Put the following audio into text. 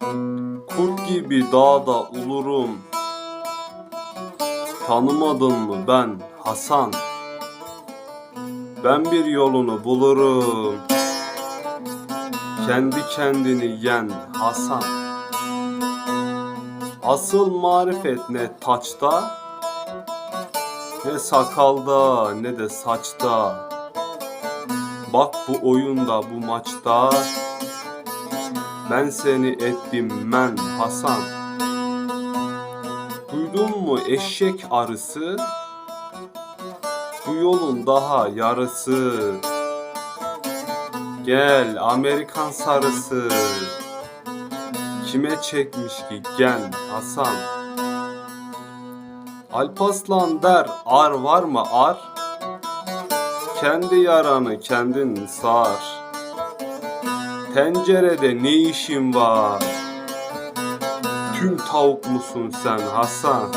Kurt gibi dağda ulurum. Tanımadın mı ben Hasan? Ben bir yolunu bulurum. Kendi kendini yen Hasan. Asıl marifet ne taçta, ne sakalda ne de saçta. Bak bu oyunda bu maçta ben seni ettim men Hasan. Duydun mu eşek arısı? Bu yolun daha yarısı. Gel Amerikan sarısı. Kime çekmiş ki gen Hasan? Alpaslan der ar var mı ar? Kendi yaranı kendin sar. Tencerede ne işin var? Tüm tavuk musun sen Hasan?